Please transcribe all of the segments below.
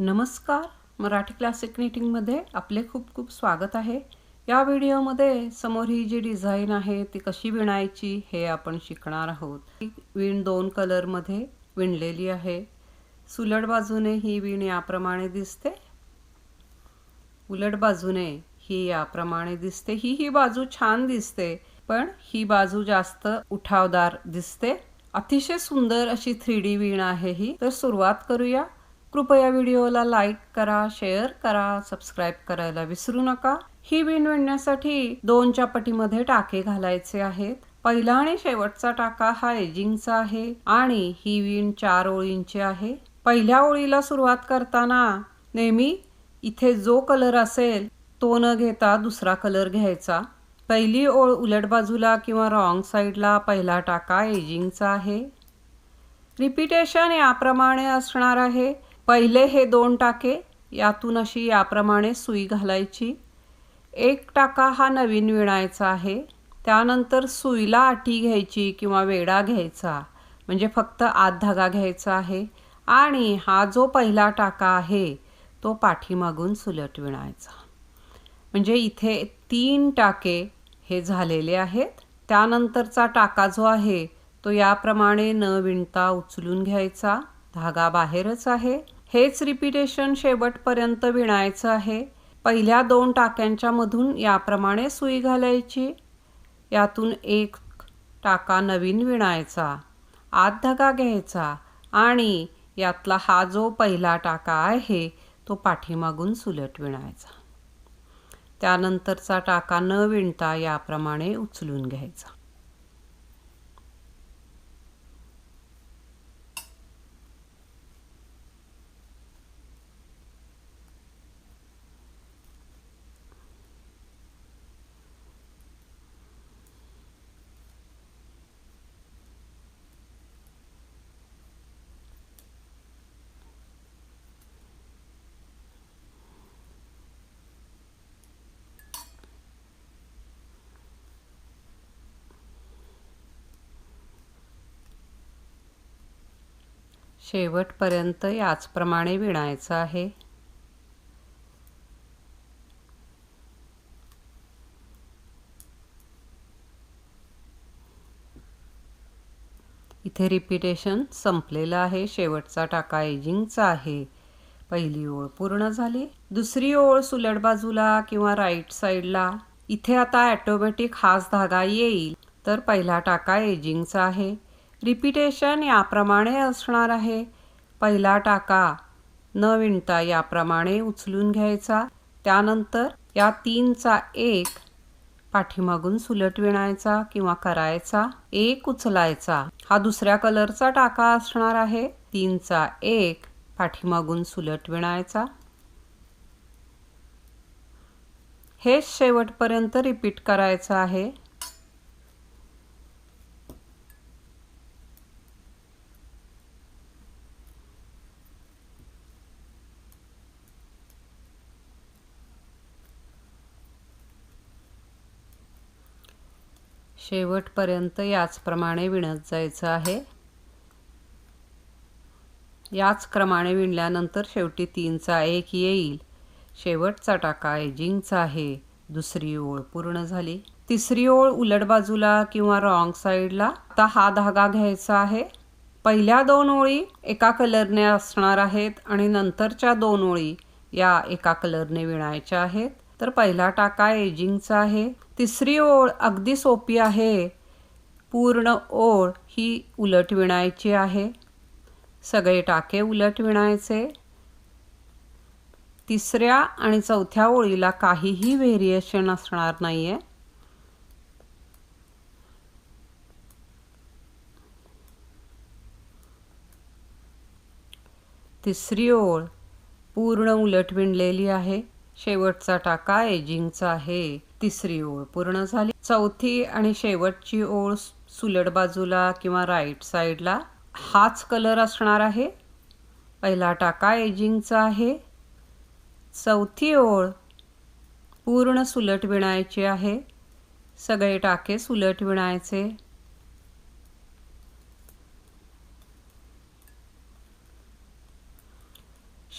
नमस्कार. मराठी क्लासिक निटिंगमध्ये आपले खूप खूप स्वागत आहे. या व्हिडिओमध्ये समोर ही जी डिझाईन आहे ती कशी विणायची हे आपण शिकणार आहोत. ही विण दोन कलरमध्ये विणलेली आहे. सुलट बाजूने ही विण याप्रमाणे दिसते. उलट बाजूने ही याप्रमाणे दिसते. ही ही बाजू छान दिसते पण ही बाजू जास्त उठावदार दिसते. अतिशय सुंदर अशी थ्री डी विण आहे ही. तर सुरुवात करूया. कृपया व्हिडिओला लाईक करा शेअर करा सबस्क्राईब करायला विसरू नका. ही विण विणण्यासाठी दोनच्या पटीमध्ये टाके घालायचे आहेत. पहिला आणि शेवटचा टाका हा एजिंगचा आहे आणि ही विण चार ओळींची आहे. पहिल्या ओळीला सुरुवात करताना नेहमी इथे जो कलर असेल तो न घेता दुसरा कलर घ्यायचा. पहिली ओळ उलट बाजूला किंवा रॉंग साईडला पहिला टाका एजिंगचा आहे. रिपिटेशन याप्रमाणे असणार आहे. पहिले हे दोन टाके यातून अशी याप्रमाणे सुई घालायची. एक टाका हा नवीन विणायचा आहे. त्यानंतर सुईला आटी घ्यायची किंवा वेडा घ्यायचा. म्हणजे फक्त आत धागा घ्यायचा आहे. आणि हा जो पहिला टाका आहे तो पाठीमागून सुलट विणायचा. म्हणजे इथे तीन टाके हे झालेले आहेत. त्यानंतरचा टाका जो आहे तो याप्रमाणे न विणता उचलून घ्यायचा. धागा बाहेरच आहे. हेच रिपिटेशन शेवटपर्यंत विणायचं आहे. पहिल्या दोन टाक्यांच्या मधून याप्रमाणे सुई घालायची. यातून एक टाका नवीन विणायचा आत धगा घ्यायचा आणि यातला हा जो पहिला टाका आहे तो पाठीमागून सुलट विणायचा. त्यानंतरचा टाका न विणता याप्रमाणे उचलून घ्यायचा. शेवटपर्यंत याचप्रमाणे विणायचं आहे. इथे रिपिटेशन संपलेलं आहे. शेवटचा टाका एजिंगचा आहे. पहिली ओळ पूर्ण झाली. दुसरी ओळ सुलट बाजूला किंवा राईट साईडला. इथे आता ॲटोमॅटिक हाच धागा येईल. तर पहिला टाका एजिंगचा आहे. रिपिटेशन याप्रमाणे असणार आहे. पहिला टाका. न विणता याप्रमाणे उचलून घ्यायचा. त्यानंतर या तीनचा एक पाठीमागून सुलट विणायचा किंवा करायचा. एक उचलायचा. हा दुसऱ्या कलरचा टाका असणार आहे. तीनचा एक पाठीमागून सुलट विणायचा. हेच शेवटपर्यंत रिपीट करायचं आहे. शेवटपर्यंत याचप्रमाणे विणत जायचं आहे. याच क्रमाने विणल्यानंतर शेवटी तीनचा एक येईल. शेवटचा टाका एजिंगचा आहे. दुसरी ओळ पूर्ण झाली. तिसरी ओळ उलट बाजूला किंवा रॉंग साईडला. आता हा धागा घ्यायचा आहे. पहिल्या दोन ओळी एका कलरने असणार आहेत आणि नंतरच्या दोन ओळी या एका कलरने विणायच्या आहेत. तर पहिला टाका एजिंगचा आहे. तिसरी ओळ अगदी सोपी आहे. पूर्ण ओळ ही उलट विणायची आहे. सगळे टाके उलट विणायचे. तिसऱ्या आणि चौथ्या ओळीला काहीही व्हेरिएशन असणार नाही आहे तिसरी ओळ पूर्ण उलट विणलेली आहे. शेवटचा टाका एजिंगचा आहे तिसरी ओळ पूर्ण झाली. चौथी आणि शेवटची ओळ सुलट बाजूला किंवा राईट साईडला हाच कलर असणार आहे. पहिला टाका एजिंगचा आहे. चौथी ओळ पूर्ण सुलट विणायची आहे. सगळे टाके सुलट विणायचे.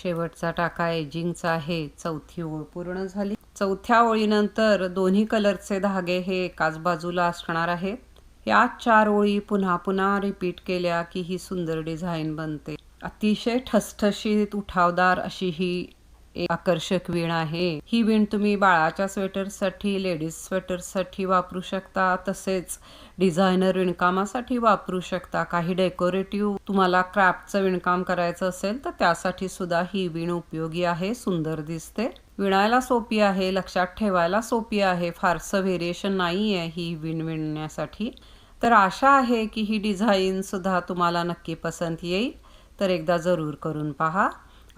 शेवटचा टाका एजिंगचा आहे चौथी ओळ पूर्ण झाली. चौथ्या ओळीनंतर दोन्ही कलरचे धागे हे एकाच बाजूला असणार आहेत. या चार ओळी पुन्हा पुन्हा रिपीट केल्या की ही सुंदर डिझाईन बनते. अतिशय ठसठशीत उठावदार अशी ही आकर्षक विण आहे. ही विण तुम्ही बाळाच्या स्वेटरसाठी लेडीज स्वेटरसाठी वापरू शकता. तसेच डिझायनर विणकामासाठी वापरू शकता. काही डेकोरेटिव्ह तुम्हाला क्राफ्टचं विणकाम करायचं असेल तर त्यासाठी सुद्धा ही विण उपयोगी आहे. सुंदर दिसते. विणायला सोपी आहे. लक्षात ठेवायला सोपी आहे. फारसं व्हेरिएशन नाही आहे ही विण विणण्यासाठी. तर आशा आहे की ही डिझाईन सुद्धा तुम्हाला नक्की पसंत येईल. तर एकदा जरूर करून पहा.